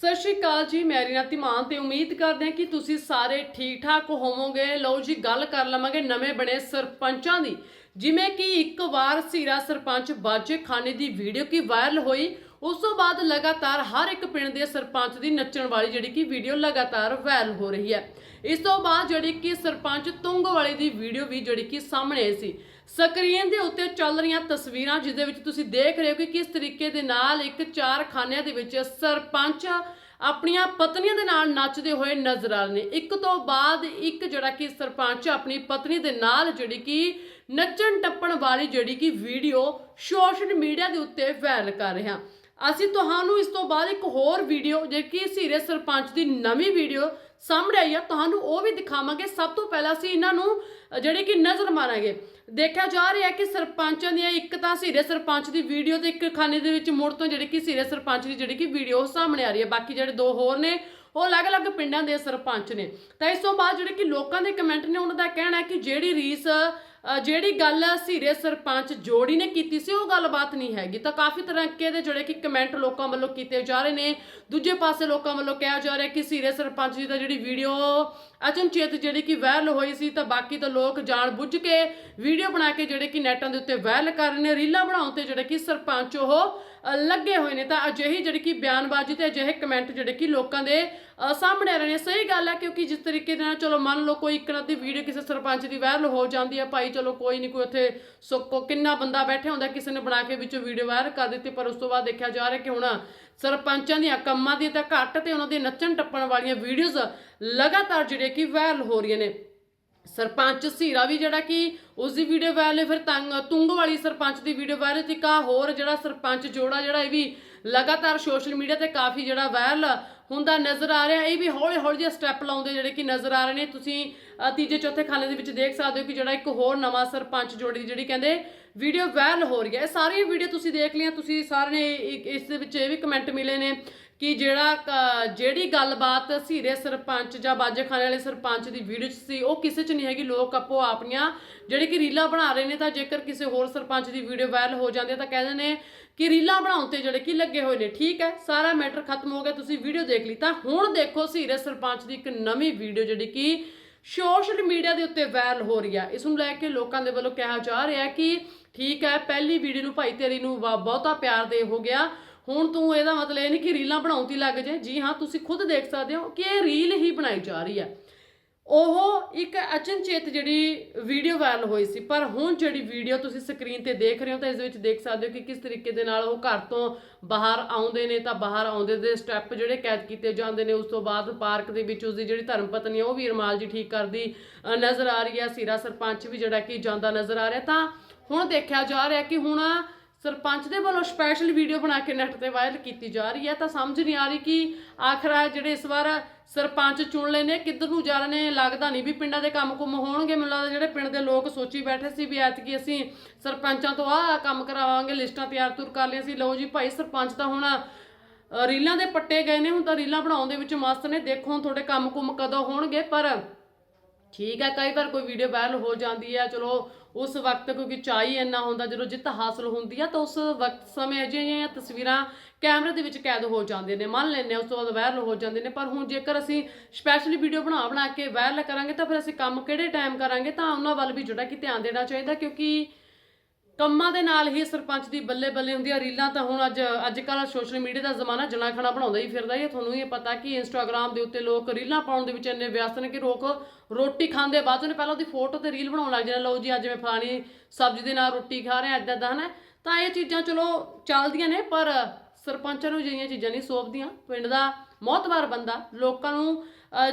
ਸਤਿ ਸ਼੍ਰੀ ਅਕਾਲ ਜੀ, ਮੈਂ ਰੀਨਾ ਧੀਮਾਨ ਤੇ ਉਮੀਦ ਕਰਦੇ ਹਾਂ ਕਿ ਤੁਸੀਂ ਸਾਰੇ ਠੀਕ ਠਾਕ ਹੋਵੋਗੇ। ਲਓ ਜੀ, ਗੱਲ ਕਰ ਲਵਾਂਗੇ ਨਵੇਂ ਬਣੇ ਸਰਪੰਚਾਂ ਦੀ। ਜਿਵੇਂ ਕਿ ਇੱਕ ਵਾਰ ਸੀਰਾ ਸਰਪੰਚ ਬਾਜੇ ਖਾਨੇ ਦੀ ਵੀਡੀਓ ਕੀ ਵਾਇਰਲ ਹੋਈ, ਉਸ ਤੋਂ ਬਾਅਦ ਲਗਾਤਾਰ ਹਰ ਇੱਕ ਪਿੰਡ ਦੇ ਸਰਪੰਚ ਦੀ ਨੱਚਣ ਵਾਲੀ ਜਿਹੜੀ ਕਿ ਵੀਡੀਓ ਲਗਾਤਾਰ ਵਾਇਰਲ ਹੋ ਰਹੀ ਹੈ। ਇਸ ਤੋਂ ਬਾਅਦ ਜਿਹੜੀ ਕਿ ਸਰਪੰਚ ਤੁੰਗ ਵਾਲੇ ਦੀ ਵੀਡੀਓ ਵੀ ਜਿਹੜੀ ਕਿ ਸਾਹਮਣੇ ਆਈ ਸੀ। ਸਕਰੀਨ ਦੇ ਉੱਤੇ ਚੱਲ ਰਹੀਆਂ ਤਸਵੀਰਾਂ ਜਿਸ ਦੇ ਵਿੱਚ ਤੁਸੀਂ ਦੇਖ ਰਹੇ ਹੋ ਕਿ ਕਿਸ ਤਰੀਕੇ ਦੇ ਨਾਲ ਇੱਕ ਚਾਰ ਖਾਨਿਆਂ ਦੇ ਵਿੱਚ ਸਰਪੰਚ ਆਪਣੀਆਂ ਪਤਨੀਆਂ ਦੇ ਨਾਲ ਨੱਚਦੇ ਹੋਏ ਨਜ਼ਰ ਆ ਰਹੇ ਨੇ। ਇੱਕ ਤੋਂ ਬਾਅਦ ਇੱਕ ਜਿਹੜਾ ਕਿ ਸਰਪੰਚ ਆਪਣੀ ਪਤਨੀ ਦੇ ਨਾਲ ਜਿਹੜੀ ਕਿ ਨੱਚਣ ਟੱਪਣ ਵਾਲੀ ਜਿਹੜੀ ਕਿ ਵੀਡੀਓ ਸੋਸ਼ਲ ਮੀਡੀਆ ਦੇ ਉੱਤੇ ਵਾਇਰਲ ਕਰ ਰਿਹਾ। ਅਸੀਂ ਤੁਹਾਨੂੰ ਇਸ ਤੋਂ ਬਾਅਦ ਇੱਕ ਹੋਰ ਵੀਡੀਓ ਜਿਹੜੀ ਕਿ ਸੀਰੇ ਸਰਪੰਚ ਦੀ ਨਵੀਂ ਵੀਡੀਓ ਸਾਹਮਣੇ ਆਈ ਆ ਤੁਹਾਨੂੰ ਉਹ ਵੀ ਦਿਖਾਵਾਂਗੇ। ਸਭ ਤੋਂ ਪਹਿਲਾਂ ਅਸੀਂ ਇਹਨਾਂ ਨੂੰ ਅ, ਜਿਹੜੀ ਕਿ ਨਜ਼ਰ ਮਾਰਾਂਗੇ। ਦੇਖਿਆ ਜਾ ਰਿਹਾ ਕਿ ਸਰਪੰਚਾਂ ਦੀਆਂ ਇੱਕ ਤਾਂ ਸੀਰੀਅਸ ਸਰਪੰਚ ਦੀ ਵੀਡੀਓ ਤੇ ਇੱਕ ਖਾਨੇ ਦੇ ਵਿੱਚ ਮੁੜ ਤੋਂ ਜਿਹੜੇ ਕਿ ਸੀਰੇ ਸਰਪੰਚ ਦੀ ਜਿਹੜੀ ਕਿ ਵੀਡੀਓ ਸਾਹਮਣੇ ਆ ਰਹੀ ਹੈ। ਬਾਕੀ ਜਿਹੜੇ ਦੋ ਹੋਰ ਨੇ ਉਹ ਅਲੱਗ-ਅਲੱਗ ਪਿੰਡਾਂ ਦੇ ਸਰਪੰਚ ਨੇ। ਤਾਂ ਇਸ ਤੋਂ ਬਾਅਦ ਜਿਹੜੇ ਕਿ ਲੋਕਾਂ ਦੇ ਕਮੈਂਟ ਨੇ ਉਹਨਾਂ ਦਾ ਕਹਿਣਾ ਹੈ ਕਿ ਜਿਹੜੀ ਰੀਸ ਜਿਹੜੀ ਗੱਲ ਸੀਰੀਅਸ ਸਰਪੰਚ ਜੋੜੀ ਨੇ ਕੀਤੀ ਸੀ, ਉਹ ਗੱਲਬਾਤ ਨਹੀਂ ਹੈਗੀ। ਤਾਂ ਕਾਫੀ ਤਰ੍ਹਾਂ ਦੇ ਜਿਹੜੇ ਕਿ ਕਮੈਂਟ ਲੋਕਾਂ ਵੱਲੋਂ ਕੀਤੇ ਜਾ ਰਹੇ ਨੇ, ਦੂਜੇ ਪਾਸੇ ਲੋਕਾਂ ਵੱਲੋਂ ਕਿਹਾ ਜਾ ਰਿਹਾ ਕਿ ਸੀਰੀਅਸ ਸਰਪੰਚ ਜੀ ਦਾ ਜਿਹੜੀ ਵੀਡੀਓ, ਅਚਨਚੇਤ ਜਿਹੜੀ ਕਿ ਵਾਇਰਲ ਹੋਈ ਸੀ, ਤਾਂ ਬਾਕੀ ਤਾਂ ਲੋਕ ਜਾਣ ਬੁੱਝ ਕੇ ਵੀਡੀਓ ਬਣਾ ਕੇ ਜਿਹੜੇ ਕਿ ਨੈਟਾਂ ਦੇ ਉੱਤੇ ਵਾਇਰਲ ਕਰ ਰਹੇ ਨੇ, ਰੀਲਾਂ ਬਣਾਉਣ ਤੇ ਜਿਹੜੇ ਕਿ ਸਰਪੰਚ ਉਹ ਲੱਗੇ ਹੋਏ ਨੇ। ਤਾਂ ਅਜਿਹੀ ਜਿਹੜੀ ਕਿ ਬਿਆਨਬਾਜ਼ੀ ਤੇ ਅਜਿਹੇ ਕਮੈਂਟ ਜਿਹੜੇ ਕਿ ਲੋਕਾਂ ਦੇ ਸਾਹਮਣੇ ਆ ਰਹੇ ਨੇ। ਸਹੀ ਗੱਲ ਹੈ ਕਿਉਂਕਿ ਜਿਸ ਤਰੀਕੇ ਦੇ ਨਾਲ ਚਲੋ ਮੰਨ ਲਓ ਕੋਈ ਇੱਕ ਨਾ ਦੀ ਵੀਡੀਓ ਕਿਸੇ ਸਰਪੰਚ ਦੀ ਵਾਇਰਲ ਹੋ ਜਾਂਦੀ ਹੈ, ਭਾਈ ਚਲੋ ਕੋਈ ਨਹੀਂ ਕੋਈ ਉੱਥੇ ਸੁੱਕੋ ਕਿੰਨਾ ਬੰਦਾ ਬੈਠਿਆ ਹੁੰਦਾ, ਕਿਸੇ ਨੇ ਬਣਾ ਕੇ ਵਿੱਚੋਂ ਵੀਡੀਓ ਵਾਇਰਲ ਕਰ ਦਿੱਤੀ, ਪਰ ਉਸ ਤੋਂ ਬਾਅਦ ਦੇਖਿਆ ਜਾ ਰਿਹਾ ਕਿ ਹੁਣ ਸਰਪੰਚਾਂ ਦੀਆਂ ਕੰਮਾਂ ਦੀ ਤਾਂ ਘੱਟ ਤੇ ਉਹਨਾਂ ਦੇ ਨੱਚਣ ਟੱਪਣ ਵਾਲੀਆਂ ਵੀਡੀਓਜ਼ ਲਗਾਤਾਰ ਜਿਹੜੇ ਕਿ ਵਾਇਰਲ ਹੋ ਰਹੀਆਂ ਨੇ। ਸਰਪੰਚ ਸੀਰਾ ਵੀ ਜਿਹੜਾ ਕਿ ਉਸ ਦੀ ਵੀਡੀਓ ਵਾਇਰਲ ਹੈ ਫਿਰ ਤੰਗ, ਤੁੰਗ ਵਾਲੀ ਸਰਪੰਚ ਦੀ ਵੀਡੀਓ ਵਾਇਰਲ ਤੇ ਕਾ ਹੋਰ ਜਿਹੜਾ ਸਰਪੰਚ ਜੋੜਾ ਜਿਹੜਾ ਇਹ ਵੀ ਲਗਾਤਾਰ ਸੋਸ਼ਲ ਮੀਡੀਆ ਤੇ ਕਾਫੀ ਜਿਹੜਾ ਵਾਇਰਲ ਹੁੰਦਾ ਨਜ਼ਰ ਆ ਰਿਹਾ। ਇਹ ਵੀ ਹੌਲੀ ਹੌਲੀ ਜਿਹੇ ਸਟੈਪ ਲਾਉਂਦੇ ਜਿਹੜੇ ਕਿ ਨਜ਼ਰ ਆ ਰਹੇ ਨੇ। ਤੁਸੀਂ ਤੀਜੇ, ਚੌਥੇ ਖਾਨੇ ਦੇ ਵਿੱਚ ਦੇਖ ਸਕਦੇ ਹੋ ਕਿ ਜਿਹੜਾ ਇੱਕ ਹੋਰ ਨਵਾਂ ਸਰਪੰਚ ਜੋੜੀ ਦੀ ਜਿਹੜੀ ਕਹਿੰਦੇ ਵੀਡੀਓ ਵਾਇਰਲ ਹੋ ਰਹੀ ਹੈ। ਇਹ ਸਾਰੀ ਵੀਡੀਓ ਤੁਸੀਂ ਦੇਖ ਲਈਆਂ, ਤੁਸੀਂ ਸਾਰਿਆਂ ਨੇ ਇਸ ਦੇ ਵਿੱਚ ਇਹ ਵੀ ਕਮੈਂਟ ਮਿਲੇ ਨੇ। ਕਿ ਜਿਹੜਾ ਜਿਹੜੀ ਗੱਲਬਾਤ ਸੀਰੇ ਸਰਪੰਚ ਜਾਂ ਬਾਜੇਖਾਨੇ ਵਾਲੇ ਸਰਪੰਚ ਦੀ ਵੀਡੀਓ 'ਚ ਸੀ, ਉਹ ਕਿਸੇ 'ਚ ਨਹੀਂ ਹੈਗੀ। ਲੋਕ ਆਪੋ ਆਪਣੀਆਂ ਜਿਹੜੇ ਕਿ ਰੀਲਾਂ ਬਣਾ ਰਹੇ ਨੇ, ਤਾਂ ਜੇਕਰ ਕਿਸੇ ਹੋਰ ਸਰਪੰਚ ਦੀ ਵੀਡੀਓ ਵਾਇਰਲ ਹੋ ਜਾਂਦੀ ਹੈ, ਤਾਂ ਕਹਿੰਦੇ ਨੇ ਕਿ ਰੀਲਾਂ ਬਣਾਉਣ ਤੇ ਜਿਹੜੇ ਕਿ ਲੱਗੇ ਹੋਏ ਨੇ। ਠੀਕ ਹੈ, ਸਾਰਾ ਮੈਟਰ ਖਤਮ ਹੋ ਗਿਆ, ਤੁਸੀਂ ਵੀਡੀਓ ਦੇਖ ਲਈ। ਤਾਂ ਹੁਣ ਦੇਖੋ ਸੀਰੇ ਸਰਪੰਚ ਦੀ ਇੱਕ ਨਵੀਂ ਵੀਡੀਓ ਜਿਹੜੀ ਕਿ ਸੋਸ਼ਲ ਮੀਡੀਆ ਦੇ ਉੱਤੇ ਵਾਇਰਲ ਹੋ ਰਹੀ ਹੈ ਇਸ ਨੂੰ ਲੈ ਕੇ ਲੋਕਾਂ ਦੇ ਵੱਲੋਂ ਕਿਹਾ ਜਾ ਰਿਹਾ ਕਿ ਠੀਕ ਹੈ, ਪਹਿਲੀ ਵੀਡੀਓ ਨੂੰ ਭਾਈ ਤੇਰੀ ਨੂੰ ਬਹੁਤਾ ਪਿਆਰ ਦੇ ਹੋ ਗਿਆ। ਹੁਣ ਤੂੰ ਇਹਦਾ ਮਤਲਬ ਇਹ ਨਹੀਂ ਕਿ ਰੀਲਾਂ ਬਣਾਉਣ ਤੇ ਲੱਗ ਜੇ। ਜੀ ਹਾਂ, ਤੁਸੀਂ ਖੁਦ ਦੇਖ ਸਕਦੇ ਹੋ ਕਿ ਇਹ ਰੀਲ ਹੀ ਬਣਾਈ ਜਾ ਰਹੀ ਹੈ। ਉਹ ਇੱਕ ਅਚਨਚੇਤ ਜਿਹੜੀ ਵੀਡੀਓ ਵਾਇਰਲ ਹੋਈ ਸੀ, ਪਰ ਹੁਣ ਜਿਹੜੀ ਵੀਡੀਓ ਤੁਸੀਂ ਸਕਰੀਨ ਤੇ ਦੇਖ ਰਹੇ ਹੋ ਤਾਂ ਇਸ ਵਿੱਚ ਦੇਖ ਸਕਦੇ ਹੋ ਕਿ ਕਿਸ ਤਰੀਕੇ ਦੇ ਨਾਲ ਉਹ ਘਰ ਤੋਂ ਬਾਹਰ ਆਉਂਦੇ ਨੇ ਤਾਂ ਬਾਹਰ ਆਉਂਦੇ ਦੇ ਸਟੈਪ ਜਿਹੜੇ ਕੈਦ ਕੀਤੇ ਜਾਂਦੇ ਨੇ, ਉਸ ਤੋਂ ਬਾਅਦ ਪਾਰਕ ਦੇ ਵਿੱਚ ਉਸ ਦੀ ਜਿਹੜੀ ਧਰਮ ਪਤਨੀ ਹੈ ਉਹ ਵੀ ਰਮਾਲ ਜੀ ਠੀਕ ਕਰਦੀ ਨਜ਼ਰ ਆ ਰਹੀ ਹੈ। ਸਿਰਾ ਸਰਪੰਚ ਵੀ ਜਿਹੜਾ ਕਿ ਜਾਂਦਾ ਨਜ਼ਰ ਆ ਰਿਹਾ। ਤਾਂ ਹੁਣ ਦੇਖਿਆ ਜਾ ਰਿਹਾ ਕਿ ਹੁਣ ਸਰਪੰਚ ਦੇ ਵੱਲੋਂ ਸਪੈਸ਼ਲ ਵੀਡੀਓ ਬਣਾ ਕੇ ਨੈਟ ਤੇ ਵਾਇਰਲ ਕੀਤੀ ਜਾ ਰਹੀ ਹੈ। ਤਾਂ ਸਮਝ ਨਹੀਂ ਆ ਰਹੀ ਕਿ ਆਖਰ ਆ ਜਿਹੜੇ ਇਸ ਵਾਰ ਸਰਪੰਚ ਚੁਣ ਲਏ ਨੇ, ਕਿੱਧਰ ਨੂੰ ਜਾ ਰਹੇ ਨੇ? ਲੱਗਦਾ ਨਹੀਂ ਵੀ ਪਿੰਡਾਂ ਦੇ ਕੰਮ ਕੁਮ ਹੋਣਗੇ। ਮੈਨੂੰ ਲੱਗਦਾ ਜਿਹੜੇ ਪਿੰਡ ਦੇ ਲੋਕ ਸੋਚੀ ਬੈਠੇ ਸੀ ਵੀ ਐਤਕੀ ਅਸੀਂ ਸਰਪੰਚਾਂ ਤੋਂ ਆਹ ਕੰਮ ਕਰਾਵਾਂਗੇ, ਲਿਸਟਾਂ ਤਿਆਰ ਤੁਰ ਕਰ ਲਈਆਂ ਸੀ। ਲਓ ਜੀ ਭਾਈ, ਸਰਪੰਚ ਤਾਂ ਹੁਣ ਰੀਲਾਂ ਦੇ ਪੱਟੇ ਗਏ ਨੇ। ਹੁਣ ਤਾਂ ਰੀਲਾਂ ਬਣਾਉਣ ਦੇ ਵਿੱਚ ਮਸਤ ਨੇ। ਦੇਖੋ ਹੁਣ ਤੁਹਾਡੇ ਕੰਮ ਕੁਮ ਕਦੋਂ ਹੋਣਗੇ, ਪਰ ਠੀਕ ਹੈ, ਕਈ ਵਾਰ ਕੋਈ ਵੀਡੀਓ ਵਾਇਰਲ ਹੋ ਜਾਂਦੀ ਹੈ। ਚਲੋ ਉਸ ਵਕਤ ਕਿਉਂਕਿ ਚਾਹੀ ਇੰਨਾ ਹੁੰਦਾ ਜਦੋਂ ਜਿੱਤ ਹਾਸਲ ਹੁੰਦੀ ਆ ਤਾਂ ਉਸ ਵਕਤ ਸਮੇਂ ਅਜਿਹੀਆਂ ਤਸਵੀਰਾਂ ਕੈਮਰੇ ਦੇ ਵਿੱਚ ਕੈਦ ਹੋ ਜਾਂਦੇ ਨੇ, ਮੰਨ ਲੈਂਦੇ ਹਾਂ ਉਸ ਤੋਂ ਬਾਅਦ ਵਾਇਰਲ ਹੋ ਜਾਂਦੇ ਨੇ, ਪਰ ਹੁਣ ਜੇਕਰ ਅਸੀਂ ਸਪੈਸ਼ਲੀ ਵੀਡੀਓ ਬਣਾ ਬਣਾ ਕੇ ਵਾਇਰਲ ਕਰਾਂਗੇ ਤਾਂ ਫਿਰ ਅਸੀਂ ਕੰਮ ਕਿਹੜੇ ਟਾਈਮ ਕਰਾਂਗੇ ਤਾਂ ਉਹਨਾਂ ਵੱਲ ਵੀ ਜਿਹੜਾ ਕਿ ਧਿਆਨ ਦੇਣਾ ਚਾਹੀਦਾ ਕਿਉਂਕਿ ਕੰਮਾਂ ਦੇ ਨਾਲ ਹੀ ਸਰਪੰਚ ਦੀ ਬੱਲੇ ਬੱਲੇ ਹੁੰਦੀ ਆ, ਰੀਲਾਂ ਤਾਂ ਹੁਣ ਅੱਜ ਅੱਜ ਕੱਲ੍ਹ ਸੋਸ਼ਲ ਮੀਡੀਆ ਦਾ ਜ਼ਮਾਨਾ ਜਣਾ ਖਣਾ ਬਣਾਉਂਦਾ ਹੀ ਫਿਰਦਾ ਹੀ ਤੁਹਾਨੂੰ ਇਹ ਪਤਾ ਕਿ ਇੰਸਟਾਗ੍ਰam ਦੇ ਉੱਤੇ ਲੋਕ ਰੀਲਾਂ ਪਾਉਣ ਦੇ ਵਿੱਚ ਇੰਨੇ ਵਿਅਸਤ ਨੇ ਕਿ ਲੋਕ ਰੋਟੀ ਖਾਂਦੇ ਬਾਅਦ ਉਹਨੇ ਪਹਿਲਾਂ ਉਹਦੀ ਫੋਟੋ ਤੇ ਰੀਲ ਬਣਾਉਣ ਲੱਗ ਜਾਂਦੇ ਲਓ ਜੀ, ਅੱਜ ਮੈਂ ਫਲਾਣੀ ਸਬਜ਼ੀ ਦੇ ਨਾਲ ਰੋਟੀ ਖਾ ਰਿਹਾ, ਏਦਾਂ ਦਾ ਹਨਾ? ਤਾਂ ਇਹ ਚੀਜ਼ਾਂ ਚਲੋ ਚੱਲਦੀਆਂ ਨੇ, ਪਰ ਸਰਪੰਚਾਂ ਨੂੰ ਜਿਹੜੀਆਂ ਚੀਜ਼ਾਂ ਨਹੀਂ ਸੋਭਦੀਆਂ। ਪਿੰਡ ਦਾ ਮੋਹਤਵਾਰ ਬੰਦਾ, ਲੋਕਾਂ ਨੂੰ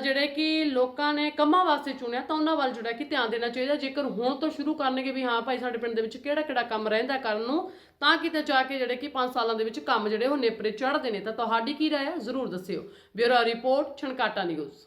ਜਿਹੜੇ ਕਿ ਲੋਕਾਂ ਨੇ ਕੰਮਾਂ ਵਾਸਤੇ ਚੁਣਿਆ, ਤਾਂ ਉਹਨਾਂ ਵੱਲ ਜਿਹੜਾ ਕਿ ਧਿਆਨ ਦੇਣਾ ਚਾਹੀਦਾ। ਜੇਕਰ ਹੁਣ ਤੋਂ ਸ਼ੁਰੂ ਕਰਨਗੇ ਵੀ ਹਾਂ ਭਾਈ ਸਾਡੇ ਪਿੰਡ ਦੇ ਵਿੱਚ ਕਿਹੜਾ ਕਿਹੜਾ ਕੰਮ ਰਹਿੰਦਾ ਕਰਨ ਨੂੰ, ਤਾਂ ਕਿਤੇ ਜਾ ਕੇ ਜਿਹੜੇ ਕਿ 5 ਸਾਲਾਂ ਦੇ ਵਿੱਚ ਕੰਮ ਜਿਹੜੇ ਉਹ ਨੇਪਰੇ ਚੜ੍ਹਦੇ ਨੇ। ਤਾਂ ਤੁਹਾਡੀ ਕੀ ਰਾਏ ਹੈ? ਜ਼ਰੂਰ ਦੱਸਿਓ। Bureau report, Chhankata news.